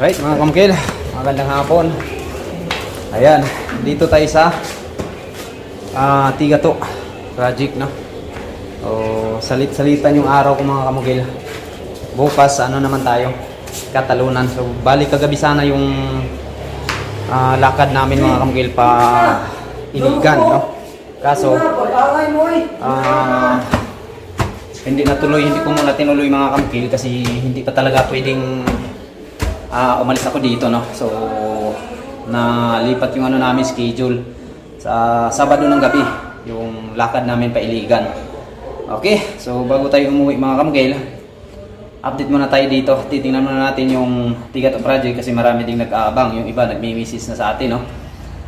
Right, mga kamukil, magandang hapon. Ayan, dito tayo sa ah Tigato project, no? O, salit-salitan yung araw ko mga kamukil. Bukas, ano naman tayo? Katalunan. So, balik kagabi sana yung ah, lakad namin mga kamukil pa iligan, no? Kaso, ah hindi natuloy, hindi ko muna tinuloy mga kamukil kasi hindi pa talaga pwedeng ah, umalis ako dito, no? So, nalipat yung ano namin schedule sa Sabado ng gabi, yung lakad namin pa Iligan. Okay, so bago tayo umuwi mga kamugel, update muna tayo dito. Titingnan muna natin yung Tigato Project kasi marami ding nag-aabang. Yung iba nagmi-message na sa atin, no?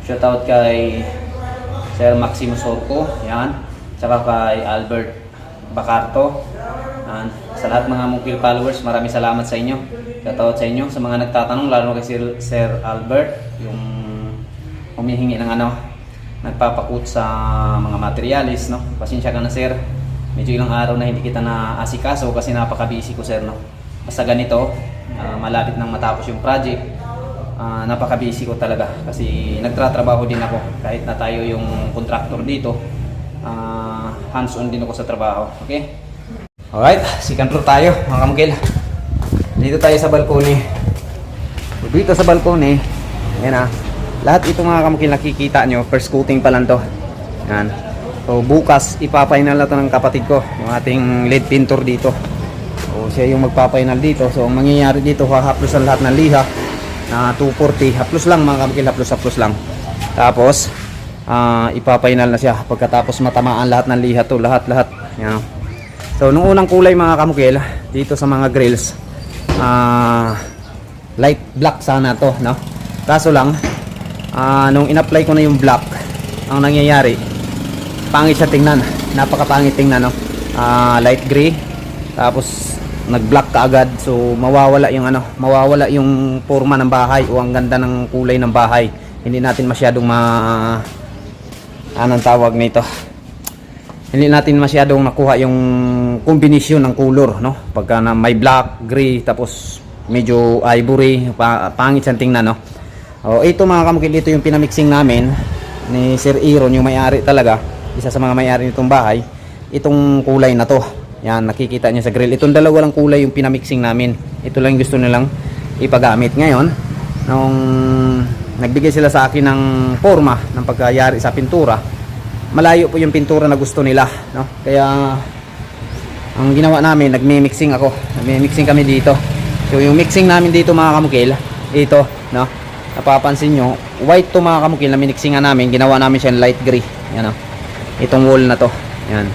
Shoutout kay Sir Maximo Sorco, yan. Tsaka kay Albert Bacarto. Yan. Sa lahat mga Mungkil followers, maraming salamat sa inyo. Shoutout sa inyo. Sa mga nagtatanong, lalo kay Sir, Sir Albert, yung humihingi ng ano, nagpapakut sa mga materialis, no? Pasensya ka na, sir. Medyo ilang araw na hindi kita na asikaso kasi napaka-busy ko, sir, no? Basta ganito, ah, malapit nang matapos yung project, ah, napaka-busy ko talaga kasi nagtratrabaho din ako kahit na tayo yung contractor dito. ah, hands-on din ako sa trabaho, okay? Alright, floor tayo, mga kamukil. Dito tayo sa balkone. Dito sa balkone, yan ah. Lahat ito mga kamukil nakikita nyo, first coating pa lang to. Yan. So bukas ipapainal na to ng kapatid ko, yung ating lead painter dito. So siya yung magpapainal dito. So ang mangyayari dito, hahaplos ang lahat ng liha na 240. Haplos lang mga kamukil, haplos haplos lang. Tapos ah ipapainal na siya pagkatapos matamaan lahat ng liha to, lahat lahat. Yan. So nung unang kulay mga kamukil, dito sa mga grills, ah light black sana to, no? Kaso lang, ah nung in-apply ko na yung black, ang nangyayari, pangit siya tingnan. Napakapangit tingnan, no? Ah, light gray. Tapos nag-black ka agad. So mawawala yung ano, mawawala yung forma ng bahay o ang ganda ng kulay ng bahay. Hindi natin masyadong ma anong tawag nito. Hindi natin masyadong nakuha yung kombinasyon ng color, no? Pagka na may black, gray, tapos medyo ivory, pa, pangit siyang tingnan, no? Oh, ito mga kamukil, ito yung pinamixing namin ni Sir Aaron, yung may-ari talaga, isa sa mga may-ari nitong bahay. Itong kulay na to. Yan, nakikita niyo sa grill. Itong dalawa lang kulay yung pinamixing namin. Ito lang gusto nilang ipagamit. Ngayon, nung nagbigay sila sa akin ng forma ng pagkayari sa pintura, malayo po yung pintura na gusto nila, no? Kaya ang ginawa namin, nagmi-mixing ako. Nagmi-mixing kami dito. So yung mixing namin dito mga kamukil, ito, no? Napapansin nyo, white to mga kamukil na minixingan namin, ginawa namin siya light gray. Yan o. Itong wall na to. Yan.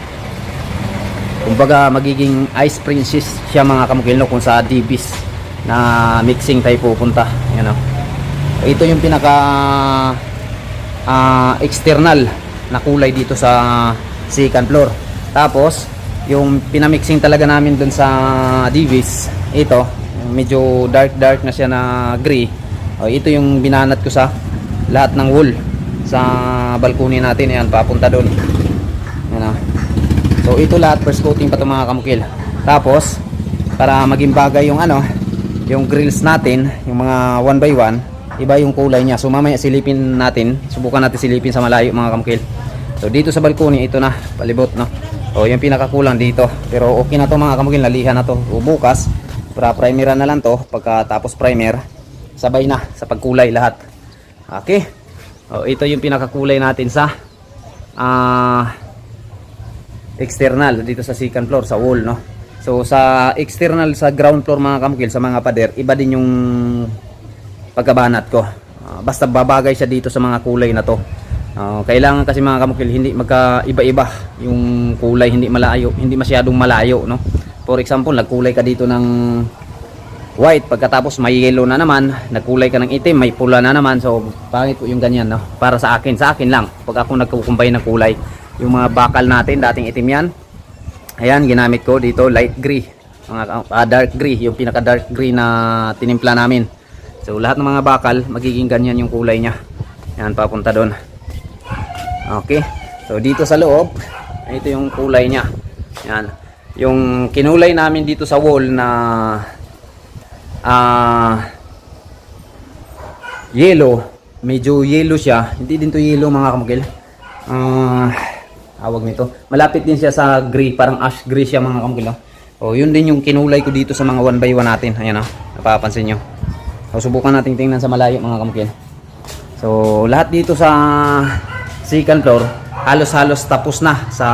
Kumbaga magiging ice princess siya mga kamukil no kung sa DBs na mixing tayo pupunta. Yan o. Ito yung pinaka ah, external na kulay dito sa second floor. Tapos, yung pinamixing talaga namin dun sa DVs, ito, medyo dark dark na siya na gray. O, ito yung binanat ko sa lahat ng wool sa balkoni natin. Ayan, papunta doon. Yan o. So, ito lahat first coating pa ito mga kamukil. Tapos, para maging bagay yung ano, yung grills natin, yung mga one by one, iba yung kulay niya. So mamaya silipin natin, subukan natin silipin sa malayo mga kamkil. So dito sa balkoni, ito na, palibot no. O yung pinakakulang dito. Pero okay na to mga kamkil, nalihan na to. O bukas, para primeran na lang to, pagkatapos primer, sabay na sa pagkulay lahat. Okay. O ito yung pinakakulay natin sa ah external dito sa second floor sa wall no. So sa external sa ground floor mga kamkil sa mga pader, iba din yung pagkabanat ko. Ah, basta babagay siya dito sa mga kulay na to. Ah, kailangan kasi mga kamukil hindi magkaiba-iba yung kulay hindi malayo, hindi masyadong malayo, no? For example, nagkulay ka dito ng white pagkatapos may yellow na naman, nagkulay ka ng itim, may pula na naman. So, pangit po yung ganyan, no? Para sa akin, sa akin lang. Pag ako nagkukumbay ng kulay, yung mga bakal natin, dating itim yan. Ayan, ginamit ko dito light gray. Mga ah, dark gray, yung pinaka dark gray na tinimpla namin. So lahat ng mga bakal magiging ganyan yung kulay niya. Yan papunta doon. Okay. So dito sa loob, ito yung kulay niya. Yan. Yung kinulay namin dito sa wall na ah yellow. Medyo yellow siya. Hindi din to yellow mga kamukil. Ah, tawag nito. Malapit din siya sa gray, parang ash gray siya mga kamukil. oh. Oh, yun din yung kinulay ko dito sa mga 1 by 1 natin. Ayan oh, napapansin nyo. So, subukan natin tingnan sa malayo mga kamukil. So, lahat dito sa second floor, halos-halos tapos na sa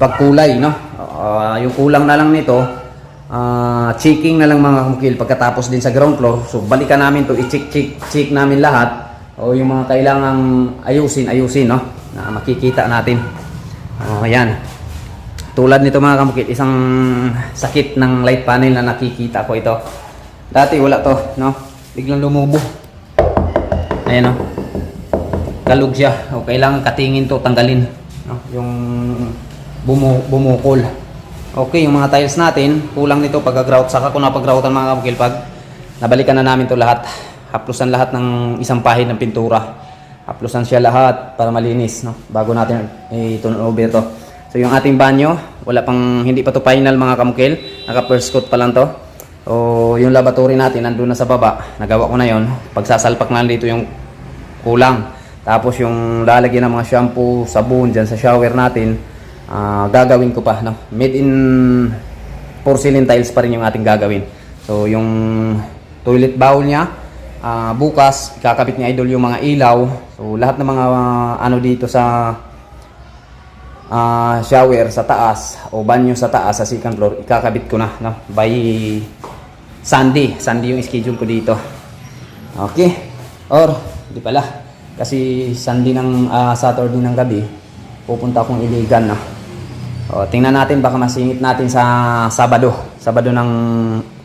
pagkulay, no? Ah, yung kulang na lang nito, ah, checking na lang mga kamukil pagkatapos din sa ground floor. So, balikan namin to, i-check check, check namin lahat. O yung mga kailangang ayusin, ayusin, no? Na makikita natin. Oh, ayan. Tulad nito mga kamukil, isang sakit ng light panel na nakikita ko ito. Dati wala to, no? Biglang lumubo. Ayan o. Kalug siya. O, kailangan katingin to, tanggalin. No? Yung bumu bumukol. Okay, yung mga tiles natin, kulang nito pagka-grout. Saka kung napag-groutan mga kamukil, pag nabalikan na namin to lahat. Haplusan lahat ng isang pahid ng pintura. Haplusan siya lahat para malinis, no? Bago natin i-turn over to. So yung ating banyo, wala pang hindi pa to final mga kamukil. Naka first coat pa lang to. O yung lavatory natin nandun na sa baba. Nagawa ko na yon. Pagsasalpak na dito yung kulang. Tapos yung lalagyan ng mga shampoo, sabon dyan sa shower natin, ah, gagawin ko pa. No? Made in porcelain tiles pa rin yung ating gagawin. So yung toilet bowl niya, ah, bukas, kakabit ni Idol yung mga ilaw. So lahat ng mga ah, ano dito sa ah, shower sa taas o banyo sa taas sa second floor, ikakabit ko na no? by Sunday. Sunday yung schedule ko dito. Okay. Or, di pala. Kasi Sunday ng ah, Saturday ng gabi, pupunta akong Iligan na. O, tingnan natin baka masingit natin sa Sabado. Sabado ng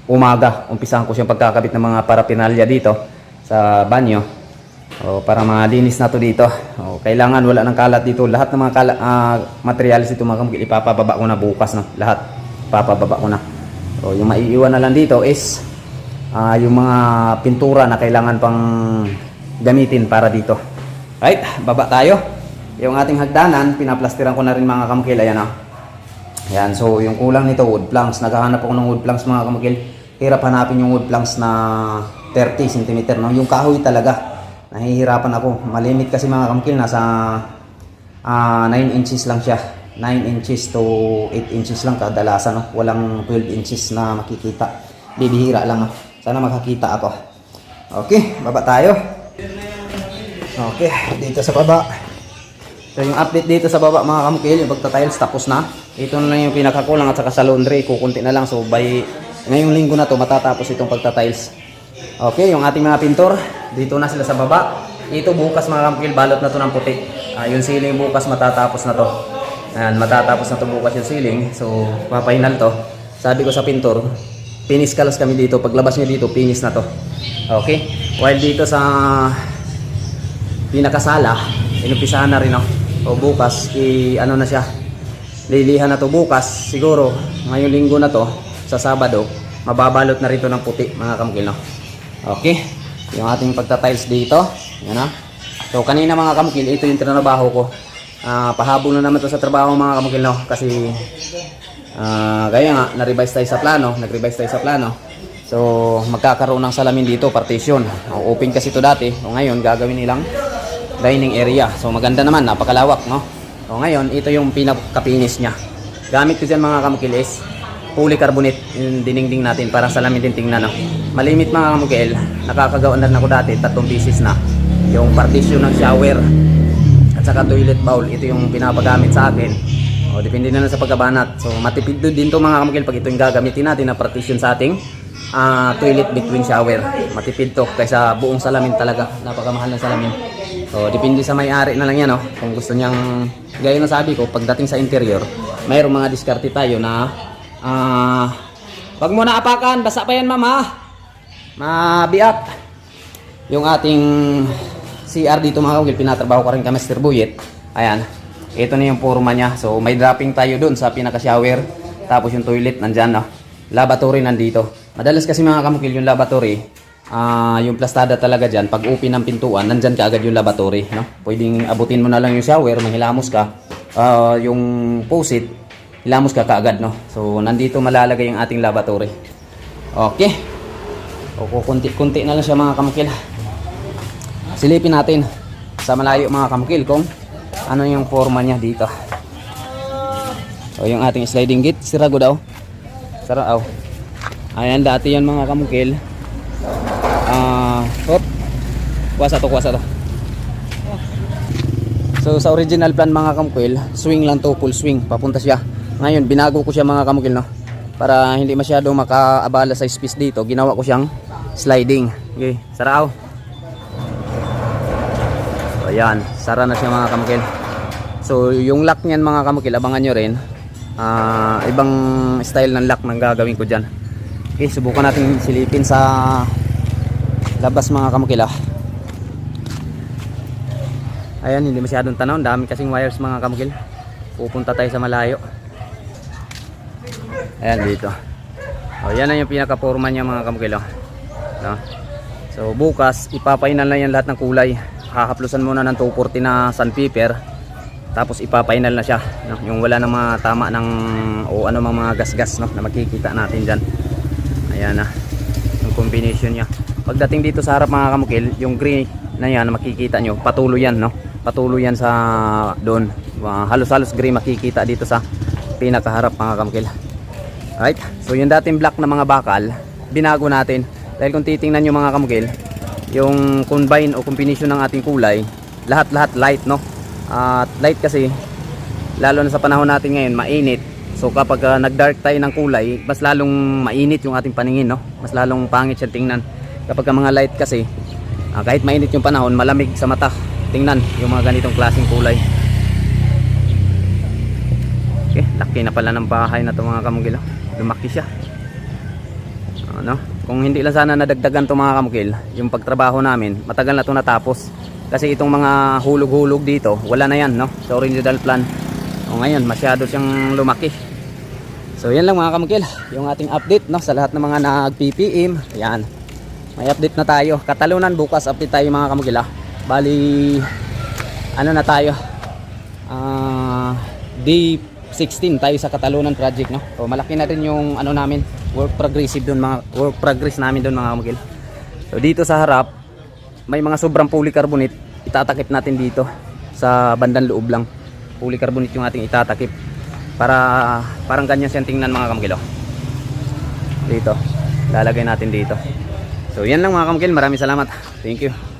umaga. Umpisahan ko siyang pagkakabit ng mga parapinalya dito sa banyo. O, para malinis na to dito. O, kailangan wala ng kalat dito. Lahat ng mga kala, ah, materials dito mga kamukil, ipapababa ko na bukas. No? Lahat. Ipapababa ko na. O, yung maiiwan na lang dito is ah, yung mga pintura na kailangan pang gamitin para dito. Right, baba tayo. Yung ating hagdanan, pinaplastiran ko na rin mga kamukil. Ayan o. Ayan, so yung kulang nito, wood planks. Naghahanap ako ng wood planks mga kamukil. Hirap hanapin yung wood planks na 30 cm. No? Yung kahoy talaga. Nahihirapan ako. Malimit kasi mga kamukil, nasa ah 9 inches lang siya. 9 inches to 8 inches lang kadalasan. No? Walang 12 inches na makikita. Bibihira lang. No? Sana makakita ako. Okay, baba tayo. Okay, dito sa baba. So yung update dito sa baba mga kamukil, yung pagta-tiles tapos na. Ito na lang yung pinakakulang at saka sa laundry, kukunti na lang. So by ngayong linggo na to matatapos itong pagta-tiles. Okay, yung ating mga pintor, dito na sila sa baba. Ito bukas mga kamukil, balot na to ng puti. Ah, yung ceiling bukas matatapos na to. Ayan, matatapos na to bukas yung ceiling. So, papahinal to. Sabi ko sa pintor, finish kalas kami dito. Paglabas nyo dito, finish na to. Okay? While dito sa pinakasala, inumpisahan na rin ako. O bukas, i ano na siya, lilihan na to bukas, siguro, ngayong linggo na to, sa Sabado, mababalot na rito ng puti, mga kamukil, no? Okay, yung ating pagta-tiles dito, yan na. So, kanina mga kamukil, ito yung trinabaho ko. Ah, pahabol na naman to sa trabaho mga kamukil, no? Kasi, ah, gaya nga, na-revise tayo sa plano, nag-revise tayo sa plano. So, magkakaroon ng salamin dito, partition. O, open kasi to dati. O ngayon, gagawin nilang dining area. So maganda naman, napakalawak, no? So ngayon, ito yung pinaka-finish niya. Gamit ko dyan mga kamukilis, polycarbonate yung diningding natin para salamin din tingnan, no? Malimit mga kamukil, nakakagawa na rin ako dati, tatlong pieces na. Yung partition ng shower at saka toilet bowl, ito yung pinapagamit sa akin. O, depende na lang sa pagkabanat. So, matipid din to mga kamukil pag ito yung gagamitin natin na partition sa ating ah, toilet between shower. Matipid to kaysa buong salamin talaga. Napakamahal ng salamin. So, depende sa may-ari na lang yan, no? Kung gusto niyang, gaya na sabi ko, pagdating sa interior, mayroong mga diskarte tayo na, ah, wag mo apakan, basa pa yan, mama. Mabiak. Yung ating CR dito mga kagil, pinatrabaho ko rin kay Mr. Buyet. Ayan. Ito na yung forma niya. So, may dropping tayo dun sa pinaka-shower. Tapos yung toilet, nandyan, no? Lavatory nandito. Madalas kasi mga kamukil, yung lavatory, ah yung plastada talaga dyan, pag open ng pintuan, nandyan ka agad yung lavatory. No? Pwedeng abutin mo na lang yung shower, manghilamos ka. Ah, yung posit, hilamos ka kaagad. No? So, nandito malalagay yung ating lavatory. Okay. O, kunti-kunti na lang siya mga kamukil. Silipin natin sa malayo mga kamukil kung ano yung forma niya dito. So yung ating sliding gate, sirago daw. Sara aw. Ayan dati yan mga kamukil. Ah, hop. Kuwasa to, kuwasa to. So sa original plan mga kamukil, swing lang to, full swing, papunta siya. Ngayon binago ko siya mga kamukil no. Para hindi masyado makaabala sa space dito, ginawa ko siyang sliding. Okay, sarao. Ayan, sara na siya mga kamukil. So yung lock niyan mga kamukil, abangan nyo rin. Ah, ibang style ng lock nang gagawin ko dyan. Okay, subukan natin silipin sa labas mga kamukil ah. Ayan, hindi masyadong tanaw. Dami kasing wires mga kamukil. Pupunta tayo sa malayo. Ayan, dito. O, yan na yung pinaka-forma niya mga kamukil. Oh. No? So, bukas, ipapainal na yan lahat ng kulay. Hahaplusan muna ng 240 na sandpaper. Tapos ipapainal na siya. No? Yung wala ng mga tama ng o ano mga gas-gas no? na makikita natin dyan. Ayan na. Yung combination niya. Pagdating dito sa harap mga kamukil, yung green na yan makikita nyo, patuloy yan, no? Patuloy yan sa doon. Uh, halos-halos gray makikita dito sa pinakaharap mga kamukil. Alright, so yung dating black na mga bakal, binago natin. Dahil kung titingnan nyo mga kamukil, yung combine o combination ng ating kulay, lahat-lahat light, no? At light kasi, lalo na sa panahon natin ngayon, mainit. So kapag uh, nag-dark tayo ng kulay, mas lalong mainit yung ating paningin, no? Mas lalong pangit siya tingnan. Kapag mga light kasi, ah, kahit mainit yung panahon, malamig sa mata. Tingnan yung mga ganitong klaseng kulay. Okay, laki na pala ng bahay na to mga kamugil. oh. Lumaki siya. Ano? Kung hindi lang sana nadagdagan to mga kamugil, yung pagtrabaho namin, matagal na to natapos. Kasi itong mga hulog-hulog dito, wala na yan, no? Sa original plan. O ngayon, masyado siyang lumaki. So yan lang mga kamukil, yung ating update no sa lahat ng mga nag-PPM. Yan. May update na tayo. Katalunan bukas update tayo mga kamukil. ah. Bali ano na tayo? Ah, day 16 tayo sa Katalunan project no. So malaki na rin yung ano namin, work progressive doon mga work progress namin doon mga kamukil. So dito sa harap may mga sobrang polycarbonate itatakip natin dito sa bandang loob lang. Polycarbonate yung ating itatakip para parang ganyan siyang tingnan mga kamukil. oh. Dito. Lalagay natin dito. So yan lang mga kamukil. Maraming salamat. Thank you.